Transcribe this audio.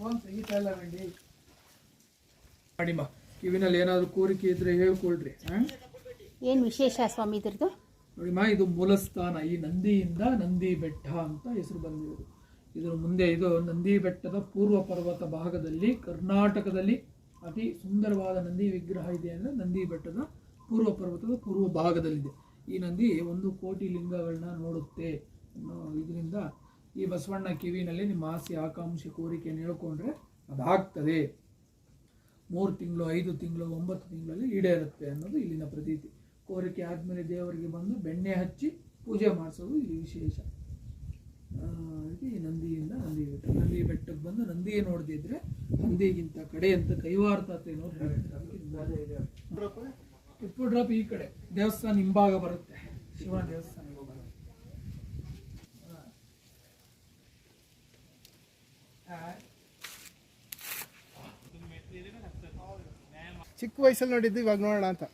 Phone ತೆಗಿತಾ ಇಲ್ಲ ರಂಡಿ ಮಾಡಿಮ್ಮ. ಕಿವಿನಲ್ಲಿ ಏನಾದರೂ ಕೋರಿಕೆ ಇದ್ರೆ ಹೇಳ್ಕೊಳ್ರಿ ಏನು ವಿಶೇಷ ಸ್ವಾಮಿ ಇದ್ರದ್ದು? ನೋಡಿಮ್ಮ ಇದು ಮೂಲಸ್ಥಾನ. ಈ ನಂದಿಯಿಂದ ನಂದಿ ಬೆಟ್ಟ ಅಂತ ಹೆಸರು ಬಂದಿರೋದು. ಇದರ ಮುಂದೆ ಇದು ನಂದಿ ಬೆಟ್ಟದ ಪೂರ್ವ ಪರ್ವತ ಭಾಗದಲ್ಲಿ ಕರ್ನಾಟಕದಲ್ಲಿ ಅತಿ ಸುಂದರವಾದ ನಂದಿ ವಿಗ್ರಹ ಇದೆ ಅಂದರೆ ನಂದಿ ಬೆಟ್ಟದ ಪೂರ್ವ ಪರ್ವತದ ಪೂರ್ವ ಭಾಗದಲ್ಲಿದೆ. ಈ ನಂದಿ ಒಂದು ಕೋಟಿ ಲಿಂಗಗಳನ್ನ ನೋಡುತ್ತೆ ಅನ್ನೋ ಇದರಿಂದ ಈ ಬಸವಣ್ಣ ಕಿವಿನಲ್ಲಿ ನಿಮ್ಮ ಆಸೆ ಆಕಾಂಕ್ಷೆ ಕೋರಿಕೆಯನ್ನು ಹೇಳ್ಕೊಂಡ್ರೆ ಅದಾಗ್ತದೆ. ಮೂರು ತಿಂಗಳು ಐದು ತಿಂಗಳು ಒಂಬತ್ತು ತಿಂಗಳಲ್ಲಿ ಈಡೇರುತ್ತೆ ಅನ್ನೋದು ಇಲ್ಲಿನ ಪ್ರತೀತಿ. ಕೋರಿಕೆ ಆದಮೇಲೆ ದೇವರಿಗೆ ಬಂದು ಬೆಣ್ಣೆ ಹಚ್ಚಿ ಪೂಜೆ ಮಾಡಿಸೋದು ಇಲ್ಲಿ ವಿಶೇಷ. ಇದು ಈ ನಂದಿಯಿಂದ ನಂದಿ ಬೆಟ್ಟ. ನಂದಿ ಬೆಟ್ಟಕ್ಕೆ ಬಂದು ನಂದಿಯೇ ನೋಡದಿದ್ರೆ ನಂದಿಗಿಂತ ಕಡೆ ಅಂತ ಕೈವಾರ್ತತೆ ನೋಡಿ ಟಿಪ್ಪು ಡ್ರಾಪ್ ಈ ಕಡೆ. ದೇವಸ್ಥಾನ ಹಿಂಭಾಗ ಬರುತ್ತೆ. ಶಿವನ ದೇವಸ್ಥಾನ ಹಿಂಭಾಗ. ಆ. ಚಿಕ್ಕ ವಯಸ್ಸಲ್ಲಿ ನೋಡಿದ್ದು ಇವಾಗ ನೋಡೋಣ ಅಂತ.